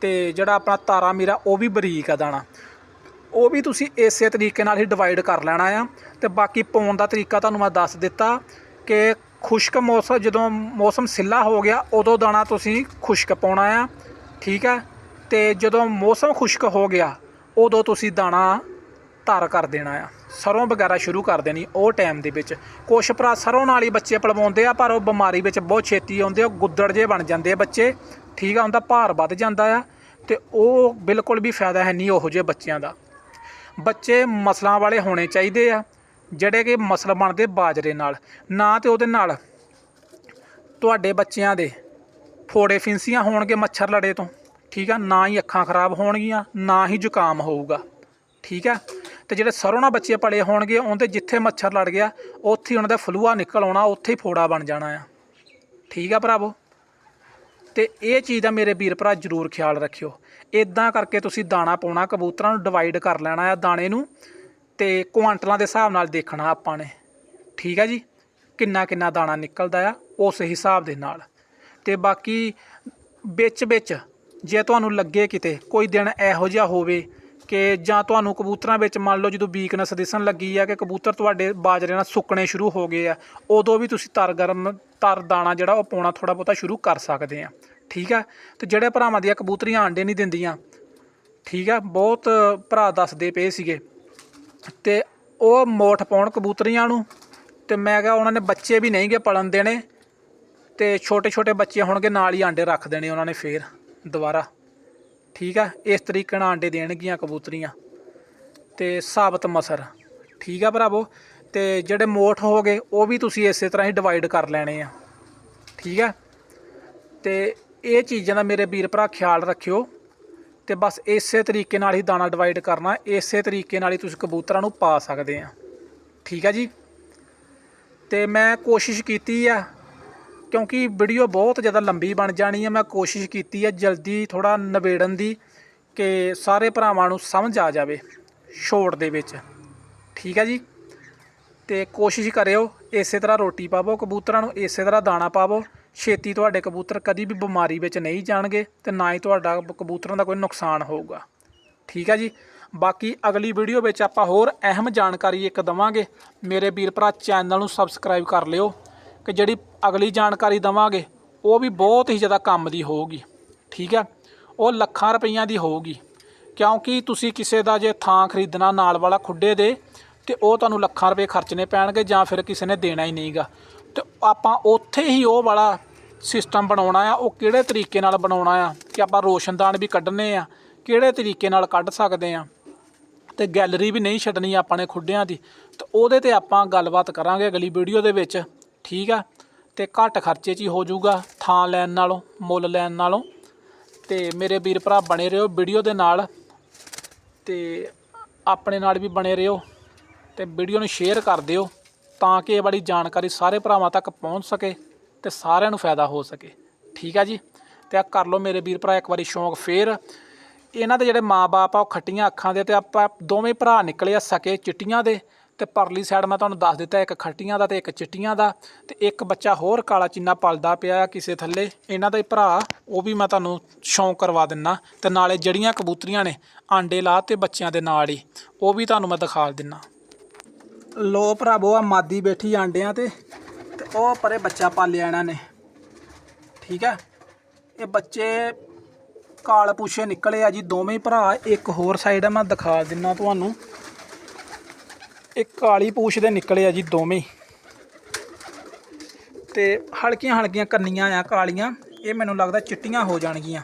ਤੇ ਜਿਹੜਾ ਆਪਣਾ ਤਾਰਾ ਮੀਰਾ, ਉਹ ਵੀ ਬਰੀਕ ਆ ਦਾਣਾ। ਉਹ ਵੀ ਤੁਸੀਂ ਇਸੇ ਤਰੀਕੇ ਨਾਲ ਹੀ ਡਿਵਾਈਡ ਕਰ ਲੈਣਾ ਆ। ਤੇ ਬਾਕੀ ਪਾਉਣ ਦਾ ਤਰੀਕਾ ਤੁਹਾਨੂੰ ਮੈਂ ਦੱਸ ਦਿੱਤਾ। ਕਿ ਖੁਸ਼ਕ ਮੌਸਮ, ਜਦੋਂ ਮੌਸਮ ਸਿੱਲਾ ਹੋ ਗਿਆ, ਉਦੋਂ ਦਾਣਾ ਤੁਸੀਂ ਖੁਸ਼ਕ ਪਾਉਣਾ ਆ, ਠੀਕ ਹੈ? ਤੇ ਜਦੋਂ ਮੌਸਮ ਖੁਸ਼ਕ ਹੋ ਗਿਆ, ਉਦੋਂ ਤੁਸੀਂ ਦਾਣਾ ਧਾਰ ਕਰ ਦੇਣਾ ਆ। ਸਰੋਂ ਵਗੈਰਾ ਸ਼ੁਰੂ ਕਰ ਦੇਣੀ ਉਹ ਟਾਈਮ ਦੇ ਵਿੱਚ। ਕੁਛ ਭਰਾ ਸਰੋਂ ਨਾਲ ਹੀ ਬੱਚੇ ਪਲਵਾਉਂਦੇ ਆ, ਪਰ ਉਹ ਬਿਮਾਰੀ ਵਿੱਚ ਬਹੁਤ ਛੇਤੀ ਆਉਂਦੇ ਆ ਗੁੱਦੜ ਜੇ ਬਣ ਜਾਂਦੇ ਆ ਬੱਚੇ, ਠੀਕ ਆ? ਉਹਦਾ ਭਾਰ ਵੱਧ ਜਾਂਦਾ ਆ, ਤੇ ਉਹ ਬਿਲਕੁਲ ਵੀ ਫਾਇਦਾ ਹੈ ਨਹੀਂ ਉਹੋ ਜਿਹੇ ਬੱਚਿਆਂ ਦਾ। ਬੱਚੇ ਮਸਲਾਂ ਵਾਲੇ ਹੋਣੇ ਚਾਹੀਦੇ ਆ। ਜਿਹੜੇ ਕਿ ਮਸਲ ਬਣਦੇ ਬਾਜਰੇ ਨਾਲ। ਨਾ ਤੇ ਉਹਦੇ ਨਾਲ ਤੁਹਾਡੇ ਬੱਚਿਆਂ ਦੇ ਫੋੜੇ ਫਿੰਸੀਆਂ ਹੋਣਗੇ ਮੱਛਰ ਲੜੇ ਤੋਂ। ਠੀਕ ਆ, ਨਾ ਹੀ ਅੱਖਾਂ ਖਰਾਬ ਹੋਣਗੀਆਂ, ਨਾ ਹੀ ਜ਼ੁਕਾਮ ਹੋਊਗਾ। ਠੀਕ ਆ? ਤੇ ਜਿਹੜੇ ਸਰੋਂ ਨਾਲ ਬੱਚੇ ਪਲੇ ਹੋਣਗੇ, ਉਹਦੇ ਜਿੱਥੇ ਮੱਛਰ ਲੜ ਗਿਆ, ਉੱਥੇ ਹੀ ਉਹਨਾਂ ਦਾ ਫਲੂਆ ਨਿਕਲ ਆਉਣਾ, ਉੱਥੇ ਹੀ ਫੋੜਾ ਬਣ ਜਾਣਾ ਆ। ਠੀਕ ਆ ਭਰਾਵੋ? ਤੇ ਇਹ ਚੀਜ਼ ਦਾ ਮੇਰੇ ਵੀਰ ਭਰਾ ਜ਼ਰੂਰ ਖਿਆਲ ਰੱਖਿਓ। ਇਦਾਂ ਕਰਕੇ ਤੁਸੀਂ ਦਾਣਾ ਪਾਉਣਾ ਕਬੂਤਰਾਂ ਨੂੰ ਡਿਵਾਈਡ ਕਰ ਲੈਣਾ ਆ, ਦਾਣੇ ਨੂੰ। ਤੇ ਕੁਆਂਟਲਾਂ ਦੇ ਹਿਸਾਬ ਨਾਲ ਦੇਖਣਾ ਆਪਾਂ ਨੇ। ਠੀਕ ਹੈ ਜੀ? ਕਿੰਨਾ ਕਿੰਨਾ ਦਾਣਾ ਨਿਕਲਦਾ ਆ ਉਸ ਹਿਸਾਬ ਦੇ ਨਾਲ। ਤੇ ਬਾਕੀ ਵਿੱਚ ਵਿੱਚ ਜੇ ਤੁਹਾਨੂੰ ਲੱਗੇ ਕਿਤੇ ਕੋਈ ਦਿਨ ਇਹੋ ਜਿਹਾ ਹੋਵੇ ਕਿ ਜਾਂ ਤੁਹਾਨੂੰ ਕਬੂਤਰਾਂ ਵਿੱਚ ਮੰਨ ਲਓ ਜਦੋਂ ਵੀਕਨੈਸ ਦਿਸਣ ਲੱਗੀ ਆ ਕਿ ਕਬੂਤਰ ਤੁਹਾਡੇ ਬਾਜਰੇ ਨਾਲ ਸੁੱਕਣੇ ਸ਼ੁਰੂ ਹੋ ਗਏ ਆ, ਉਦੋਂ ਵੀ ਤੁਸੀਂ ਤਰ ਗਰਮ, ਤਰ ਦਾਣਾ ਜਿਹੜਾ ਉਹ ਪਾਉਣਾ ਥੋੜਾ ਬਹੁਤਾ ਸ਼ੁਰੂ ਕਰ ਸਕਦੇ ਆ। ਠੀਕ ਆ? ਤੇ ਜਿਹੜੇ ਭਰਾਵਾਂ ਦੀਆਂ ਕਬੂਤਰੀਆਂ ਆਂਡੇ ਨਹੀਂ ਦਿੰਦੀਆਂ, ਠੀਕ ਆ? ਬਹੁਤ ਭਰਾ ਦੱਸਦੇ ਪਏ ਸੀਗੇ ਤੇ ਉਹ ਮੋਠ ਪਾਉਣ ਕਬੂਤਰੀਆਂ ਨੂੰ। ਤੇ ਮੈਂ ਕਿਹਾ ਉਹਨਾਂ ਨੇ ਬੱਚੇ ਵੀ ਨਹੀਂ ਗੇ ਪਲਣ ਦੇਣੇ। ਤੇ ਛੋਟੇ ਛੋਟੇ ਬੱਚੇ ਹੋਣਗੇ, ਨਾਲ ਹੀ ਆਂਡੇ ਰੱਖ ਦੇਣੇ ਉਹਨਾਂ ਨੇ ਫੇਰ ਦੁਬਾਰਾ। ਠੀਕ ਆ? ਇਸ ਤਰੀਕੇ ਨਾਲ ਆਂਡੇ ਦੇਣਗੀਆਂ ਕਬੂਤਰੀਆਂ। ਤੇ ਸਾਬਤ ਮਸਰ। ਠੀਕ ਆ ਭਰਾਵੋ? ਤੇ ਜਿਹੜੇ ਮੋਠ ਹੋ ਗਏ ਉਹ ਵੀ ਤੁਸੀਂ ਇਸੇ ਤਰ੍ਹਾਂ ਹੀ ਡਿਵਾਈਡ ਕਰ ਲੈਣੇ ਆ। ਠੀਕ ਆ? ਤੇ ਇਹ ਚੀਜ਼ਾਂ ਦਾ ਮੇਰੇ ਵੀਰ ਭਰਾ ਖਿਆਲ ਰੱਖਿਓ। ਤੇ ਬਸ ਇਸੇ ਤਰੀਕੇ ਨਾਲ ਹੀ ਦਾਣਾ ਡਿਵਾਈਡ ਕਰਨਾ, ਇਸੇ ਤਰੀਕੇ ਨਾਲ ਹੀ ਤੁਸੀਂ ਕਬੂਤਰਾਂ ਨੂੰ ਪਾ ਸਕਦੇ ਆ। ਠੀਕ ਆ ਜੀ? ਤੇ ਮੈਂ ਕੋਸ਼ਿਸ਼ ਕੀਤੀ ਆ, ਕਿਉਂਕਿ ਵੀਡੀਓ ਬਹੁਤ ਜ਼ਿਆਦਾ ਲੰਬੀ ਬਣ ਜਾਣੀ ਹੈ ਮੈਂ ਕੋਸ਼ਿਸ਼ ਕੀਤੀ ਆ ਜਲਦੀ ਥੋੜਾ ਨਿਬੇੜਨ ਦੀ ਕਿ ਸਾਰੇ ਭਰਾਵਾਂ ਨੂੰ ਸਮਝ ਆ ਜਾਵੇ ਸ਼ੋਰਟ ਦੇ ਵਿੱਚ। ਠੀਕ ਹੈ ਜੀ? ਤੇ ਕੋਸ਼ਿਸ਼ ਕਰਿਓ ਇਸੇ ਤਰ੍ਹਾਂ ਰੋਟੀ ਪਾਵੋ, ਕਬੂਤਰਾਂ ਨੂੰ ਇਸੇ ਤਰ੍ਹਾਂ ਦਾਣਾ ਪਾਵੋ ਛੇਤੀ ਤੁਹਾਡੇ ਕਬੂਤਰ ਕਦੀ ਵੀ ਬਿਮਾਰੀ ਵਿੱਚ ਨਹੀਂ ਜਾਣਗੇ ਤੇ ਨਾ ਹੀ ਤੁਹਾਡਾ ਕਬੂਤਰਾਂ ਦਾ ਕੋਈ ਨੁਕਸਾਨ ਹੋਊਗਾ। ਠੀਕ ਹੈ ਜੀ? ਬਾਕੀ ਅਗਲੀ ਵੀਡੀਓ ਵਿੱਚ ਆਪਾਂ ਹੋਰ ਅਹਿਮ ਜਾਣਕਾਰੀ ਇੱਕ ਦਵਾਂਗੇ। ਮੇਰੇ ਵੀਰ ਭਰਾ ਚੈਨਲ ਨੂੰ ਸਬਸਕ੍ਰਾਈਬ ਕਰ ਲਿਓ ਕਿ ਜਿਹੜੀ ਅਗਲੀ ਜਾਣਕਾਰੀ ਦਵਾਂਗੇ, ਉਹ ਵੀ ਬਹੁਤ ਹੀ ਜ਼ਿਆਦਾ ਕੰਮ ਦੀ ਹੋਊਗੀ। ਠੀਕ ਹੈ ਉਹ ਲੱਖਾਂ ਰੁਪਈਆਂ ਦੀ ਹੋਊਗੀ। ਕਿਉਂਕਿ ਤੁਸੀਂ ਕਿਸੇ ਦਾ ਜੇ ਥਾਂ ਖਰੀਦਣਾ ਨਾਲ ਵਾਲਾ ਖੁੱਡੇ ਦੇ ਤੇ ਉਹ ਤੁਹਾਨੂੰ ਲੱਖਾਂ ਰੁਪਏ ਖਰਚਣੇ ਪੈਣਗੇ ਜਾਂ ਫਿਰ ਕਿਸੇ ਨੇ ਦੇਣਾ ਹੀ ਨਹੀਂਗਾ। ਤੇ ਆਪਾਂ ਉੱਥੇ ਹੀ ਉਹ ਵਾਲਾ ਸਿਸਟਮ ਬਣਾਉਣਾ ਆ, ਉਹ ਕਿਹੜੇ ਤਰੀਕੇ ਨਾਲ ਬਣਾਉਣਾ ਆ ਕਿ ਆਪਾਂ ਰੋਸ਼ਨਦਾਨ ਵੀ ਕੱਢਣੇ ਆ, ਕਿਹੜੇ ਤਰੀਕੇ ਨਾਲ ਕੱਢ ਸਕਦੇ ਆ। ਤੇ ਗੈਲਰੀ ਵੀ ਨਹੀਂ ਛੱਡਣੀ ਆਪਾਂ ਨੇ ਖੁੱਡਿਆਂ ਦੀ, ਤੇ ਉਹਦੇ ਤੇ ਆਪਾਂ ਗੱਲਬਾਤ ਕਰਾਂਗੇ ਅਗਲੀ ਵੀਡੀਓ ਦੇ ਵਿੱਚ, ਠੀਕ ਆ? ਤੇ ਘੱਟ ਖਰਚੇ 'ਚ ਹੀ ਹੋ ਜਾਊਗਾ ਥਾਂ ਲੈਣ ਨਾਲੋਂ, ਮੁੱਲ ਲੈਣ ਨਾਲੋਂ। ਤੇ ਮੇਰੇ ਵੀਰ ਭਰਾ ਬਣੇ ਰਹੋ ਵੀਡੀਓ ਦੇ ਨਾਲ, ਤੇ ਆਪਣੇ ਨਾਲ ਵੀ ਬਣੇ ਰਹੋ, ਤੇ ਵੀਡੀਓ ਨੂੰ ਸ਼ੇਅਰ ਕਰ ਦਿਓ। ਤਾਂ ਕਿ ਇਹ ਵਾਲੀ ਜਾਣਕਾਰੀ ਸਾਰੇ ਭਰਾਵਾਂ ਤੱਕ ਪਹੁੰਚ ਸਕੇ ਤੇ ਸਾਰਿਆਂ ਨੂੰ ਫਾਇਦਾ ਹੋ ਸਕੇ। ਠੀਕ ਆ ਜੀ? ਤੇ ਆ ਕਰ ਲਓ ਮੇਰੇ ਵੀਰ ਭਰਾ, ਇੱਕ ਵਾਰੀ ਸ਼ੌਂਕ ਫੇਰ। ਇਹਨਾਂ ਦੇ ਜਿਹੜੇ ਮਾਪੇ ਆ, ਉਹ ਖੱਟੀਆਂ ਅੱਖਾਂ ਦੇ ਤੇ ਆਪਾਂ ਦੋਵੇਂ ਭਰਾ ਨਿਕਲੇ ਆ ਸਕੇ ਚਿੱਟੀਆਂ ਦੇ। ਤੇ ਪਰਲੀ ਸਾਈਡ ਮੈਂ ਤੁਹਾਨੂੰ ਦੱਸ ਦਿੱਤਾ, ਇੱਕ ਖੱਟੀਆਂ ਦਾ ਤੇ ਇੱਕ ਚਿੱਟੀਆਂ ਦਾ। ਤੇ ਇੱਕ ਬੱਚਾ ਹੋਰ ਕਾਲਾ ਚੀਨਾ ਪਲਦਾ ਪਿਆ ਆ ਕਿਸੇ ਥੱਲੇ। ਇਹਨਾਂ ਦਾ ਹੀ ਭਰਾ, ਉਹ ਵੀ ਮੈਂ ਤੁਹਾਨੂੰ ਸ਼ੌਂਕ ਕਰਵਾ ਦਿੰਨਾ। ਤੇ ਨਾਲੇ ਜਿਹੜੀਆਂ ਕਬੂਤਰੀਆਂ ਨੇ, ਆਂਡੇ ਲਾ ਤੇ ਬੱਚਿਆਂ ਦੇ ਨਾਲ ਹੀ। ਉਹ ਵੀ ਤੁਹਾਨੂੰ ਮੈਂ ਦਿਖਾ ਦਿੰਨਾ। ਲੋ ਭਰਾਵੋ ਆ ਮਾਦੀ ਬੈਠੀ ਆਂਡਿਆਂ ਤੇ ਤੇ ਉਹ ਪਰੇ ਬੱਚਾ ਪਾਲਿਆ ਇਹਨਾਂ ਨੇ। ਠੀਕ ਹੈ ਇਹ ਬੱਚੇ ਕਾਲ ਪੂਛੇ ਨਿਕਲੇ ਆ ਜੀ, ਦੋਵੇਂ ਭਰਾ, ਇੱਕ ਹੋਰ ਸਾਈਡ ਆ, ਮੈਂ ਦਿਖਾ ਦਿੰਨਾ ਤੁਹਾਨੂੰ। ਇਹ ਕਾਲੀ ਪੂਛ ਦੇ ਨਿਕਲੇ ਆ ਜੀ ਦੋਵੇਂ। ਹੀ। ਤੇ ਹਲਕੀਆਂ ਹਲਕੀਆਂ ਕੰਨੀਆਂ ਆ, ਕਾਲੀਆਂ। ਇਹ ਮੈਨੂੰ ਲੱਗਦਾ ਚਿੱਟੀਆਂ ਹੋ ਜਾਣਗੀਆਂ।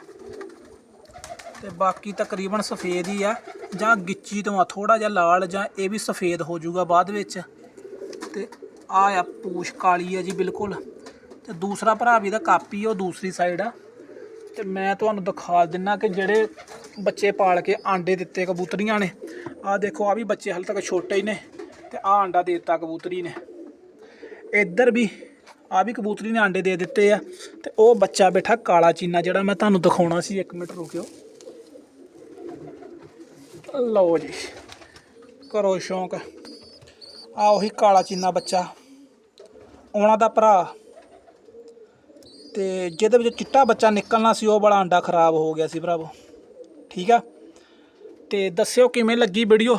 ਤੇ ਬਾਕੀ ਤਕਰੀਬਨ ਸਫੇਦ ਹੀ ਆ। ਜਾਂ ਗਿੱਚੀ ਤੋਂ ਆ ਥੋੜਾ ਜਿਹਾ ਲਾਲ ਜਾਂ ਇਹ ਵੀ ਸਫੇਦ ਹੋ ਜਾਊਗਾ ਬਾਅਦ ਵਿੱਚ। ਤੇ ਆ ਆ ਪੂਛ ਕਾਲੀ ਆ ਜੀ ਬਿਲਕੁਲ। ਤੇ ਦੂਸਰਾ ਭਰਾ ਵੀ ਦਾ ਕਾਪੀ ਉਹ ਦੂਸਰੀ ਸਾਈਡ ਆ। ਤੇ ਮੈਂ ਤੁਹਾਨੂੰ ਦਿਖਾ ਦਿੰਨਾ ਕਿ ਜਿਹੜੇ ਬੱਚੇ ਪਾਲ ਕੇ ਆਂਡੇ ਦਿੱਤੇ ਕਬੂਤਰੀਆਂ ਨੇ ਆ ਦੇਖੋ ਆ ਵੀ ਬੱਚੇ ਹਾਲੇ ਤੱਕ ਛੋਟੇ ਹੀ ਨੇ ਤੇ ਆ ਆਂਡਾ ਦੇ ਦਿੱਤਾ ਕਬੂਤਰੀ ਨੇ। ਇੱਧਰ ਵੀ ਆ ਵੀ ਕਬੂਤਰੀ ਨੇ ਆਂਡੇ ਦੇ ਦਿੱਤੇ ਆ ਤੇ ਉਹ ਬੱਚਾ ਬੈਠਾ ਕਾਲਾ ਚੀਨਾ ਜਿਹੜਾ ਮੈਂ ਤੁਹਾਨੂੰ ਦਿਖਾਉਣਾ ਸੀ 1 ਮਿੰਟ ਰੁਕਿਓ। ਲਓ ਜੀ, ਕਰੋ ਸ਼ੌਂਕ। ਆ ਉਹੀ ਕਾਲਾ ਚੀਨਾ ਬੱਚਾ, ਉਹਨਾਂ ਦਾ ਭਰਾ। ਤੇ ਜਿਹਦੇ ਵਿੱਚ ਚਿੱਟਾ ਬੱਚਾ ਨਿਕਲਣਾ ਸੀ, ਉਹ ਵਾਲਾ ਅੰਡਾ ਖਰਾਬ ਹੋ ਗਿਆ ਸੀ ਭਰਾਵੋ। ਠੀਕ ਆ? ਤੇ ਦੱਸਿਓ ਕਿਵੇਂ ਲੱਗੀ ਵੀਡੀਓ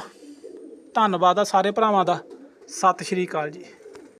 ਧੰਨਵਾਦ ਆ ਸਾਰੇ ਭਰਾਵਾਂ ਦਾ। ਸਤਿ ਸ਼੍ਰੀ ਅਕਾਲ ਜੀ।